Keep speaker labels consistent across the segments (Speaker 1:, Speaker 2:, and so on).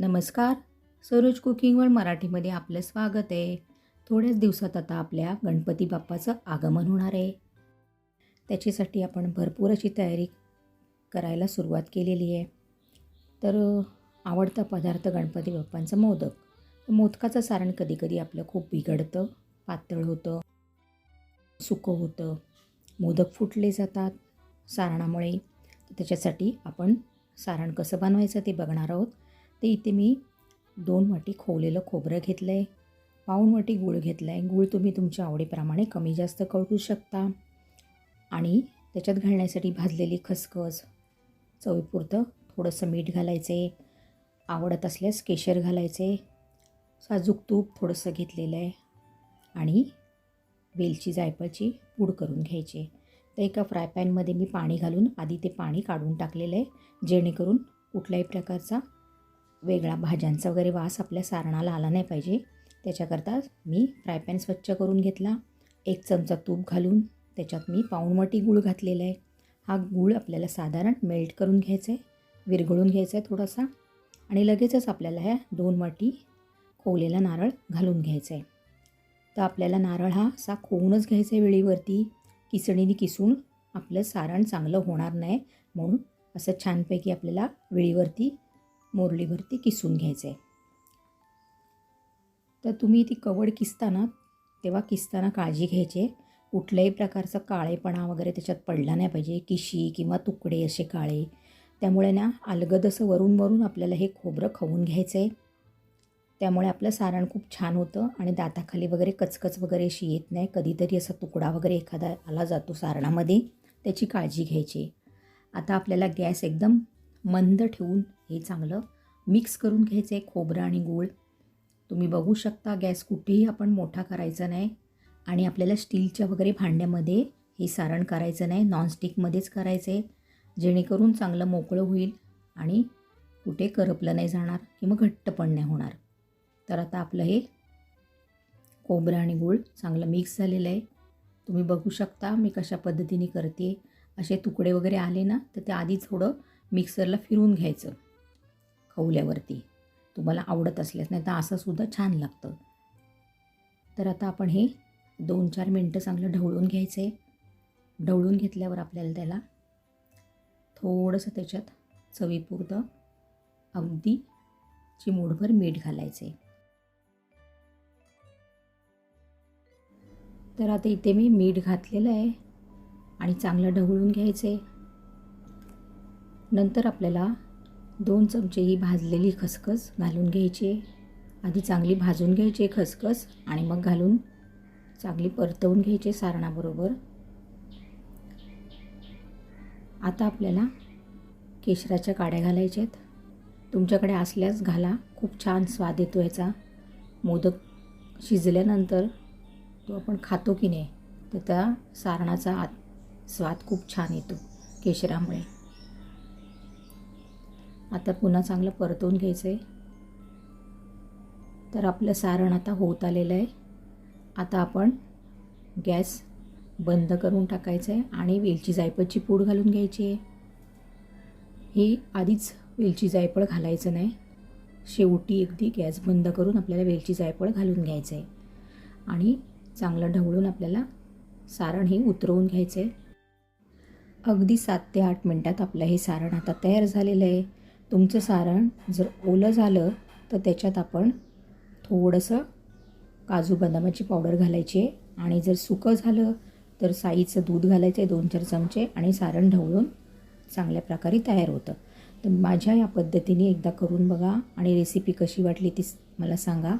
Speaker 1: नमस्कार. सरोज कुकिंगवर मराठीमध्ये आपलं स्वागत आहे. थोड्याच दिवसात आता आपल्या गणपती बाप्पाचं आगमन होणार आहे. त्याच्यासाठी आपण भरपूर अशी तयारी करायला सुरुवात केलेली आहे. तर आवडता पदार्थ गणपती बाप्पांचा मोदक. मोदकाचं सारण कधीकधी आपलं खूप बिघडतं पातळ होतं सुकं होतं. मोदक फुटले जातात सारणामुळे. त्याच्यासाठी आपण सारण कसं बनवायचं ते बघणार आहोत. ते इथे मी दोन वाटी खोवलेलं खोबरं घेतलं आहे पाऊण वाटी गूळ घेतला आहे गूळ तुम्ही तुमच्या आवडीप्रमाणे कमी जास्त कळू शकता. आणि त्याच्यात घालण्यासाठी भाजलेली खसखस चवीपुरतं थोडंसं मीठ घालायचे आवडत असल्यास केशर घालायचे साजूक तूप थोडंसं घेतलेलं आहे आणि वेलची जायफळची पूड करून घ्यायची. तर एका फ्राय पॅनमध्ये मी पाणी घालून आधी ते पाणी काढून टाकलेलं आहे जेणेकरून कुठल्याही प्रकारचा वेगळा भाज्यांचा वगैरे वास आपल्या सारणाला आला नाही पाहिजे. त्याच्याकरता मी फ्रायपॅन स्वच्छ करून घेतला. एक चमचा तूप घालून त्याच्यात मी पाऊण वाटी गूळ घातलेला आहे. हा गूळ आपल्याला साधारण मेल्ट करून घ्यायचा आहे. विरघळून घ्यायचा आहे थोडासा. आणि लगेचच आपल्याला ह्या दोन वाटी खोवलेला नारळ घालून घ्यायचा आहे. तर आपल्याला नारळ हा असा खोवूनच घ्यायचा आहे वेळीवरती. किसणीने किसून आपलं सारण चांगलं होणार नाही म्हणून असं छानपैकी आपल्याला वेळीवरती मोरलीवरती किसून घ्यायचं आहे तर तुम्ही ती कवड किसताना तेव्हा किसताना काळजी घ्यायची. आहे कुठल्याही प्रकारचा काळेपणा वगैरे त्याच्यात पडला नाही पाहिजे. किशी किंवा तुकडे असे काळे. त्यामुळे ना अलगद असं वरून वरून आपल्याला हे खोबरं खाऊन घ्यायचं आहे त्यामुळे आपलं सारण खूप छान होतं आणि दाताखाली वगैरे कचकच वगैरे अशी येत नाही. कधीतरी असा तुकडा वगैरे एखादा आला जातो सारणामध्ये त्याची काळजी घ्यायची. आता आपल्याला गॅस एकदम मंद ठेवून हे चांगलं. मिक्स करून घ्यायचं आहे खोबरं आणि गूळ. तुम्ही बघू शकता गॅस कुठेही आपण मोठा करायचा नाही. आणि आपल्याला स्टीलच्या वगैरे भांड्यामध्ये हे सारण करायचं नाही. नॉनस्टिकमध्येच करायचं. आहे जेणेकरून चांगलं मोकळं होईल आणि कुठे करपलं नाही जाणार किंवा घट्ट पण नाही होणार. तर आता आपलं हे खोबरं आणि गूळ चांगलं मिक्स झालेलं आहे. तुम्ही बघू शकता मी कशा पद्धतीने करते. असे तुकडे वगैरे आले ना तर ते आधी थोडं मिक्सरला फिरून घ्यायचं. खवल्यावरती तुम्हाला आवडत असल्यास नाही तर असंसुद्धा छान लागतं. तर आता आपण हे दोन चार मिनटं चांगलं ढवळून घ्यायचं. आहे ढवळून घेतल्यावर आपल्याला त्याला थोडंसं त्याच्यात चवीपुरतं अगदी चिमूडभर मीठ घालायचं. आहे तर आता इथे मी मीठ घातलेलं आहे आणि चांगलं ढवळून घ्यायचं. आहे नंतर आपल्याला दोन चमचे ही भाजलेली खसखस घालून घ्यायची. आधी चांगली भाजून घ्यायची खसखस आणि मग घालून चांगली परतवून घ्यायची सारणाबरोबर. आता आपल्याला केशराच्या काड्या घालायच्या आहेत. तुमच्याकडे असल्यास घाला. खूप छान स्वाद येतो याचा. मोदक शिजल्यानंतर तो आपण खातो की नाही तर त्या सारणाचा आत स्वाद खूप छान येतो केशरामुळे. आता पुन्हा चांगलं परतवून घ्यायचं आहे तर आपलं सारण आता होत आलेलं आहे. आता आपण गॅस बंद करून टाकायचं आहे आणि वेलची जायफळची पूड घालून घ्यायची आहे. ही आधीच वेलची जायफळ घालायचं नाही. शेवटी अगदी गॅस बंद करून आपल्याला वेलची जायफळ घालून घ्यायचं आहे आणि चांगलं ढवळून आपल्याला सारण हे उतरवून घ्यायचं आहे अगदी सात ते आठ मिनटात आपलं हे सारण आता तयार झालेलं आहे. तुमचं सारण जर ओलं झालं तर त्याच्यात आपण थोडंसं काजू बदामाची पावडर घालायची आहे. आणि जर सुकं झालं तर साईचं दूध घालायचं आहे दोन चार चमचे आणि सारण ढवळून चांगल्या प्रकारे तयार होतं. तर माझ्या या पद्धतीने एकदा करून बघा आणि रेसिपी कशी वाटली ती मला सांगा.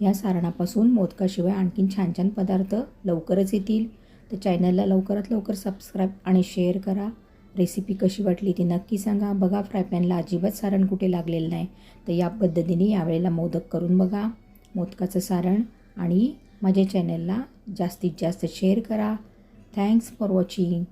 Speaker 1: या सारणापासून मोदकाशिवाय आणखीन छान छान पदार्थ लवकरच येतील. तर चॅनलला लवकरात लवकर सबस्क्राईब आणि शेअर करा. रेसिपी कशी वाटली ती नक्की सांगा. बघा फ्रायपॅनला अजिबात सारण कुठे लागलेलं नाही. तर या पद्धतीने यावेळेला मोदक करून बघा. मोदकाचं सारण आणि माझ्या चॅनलला जास्तीत जास्त शेअर करा. Thanks for watching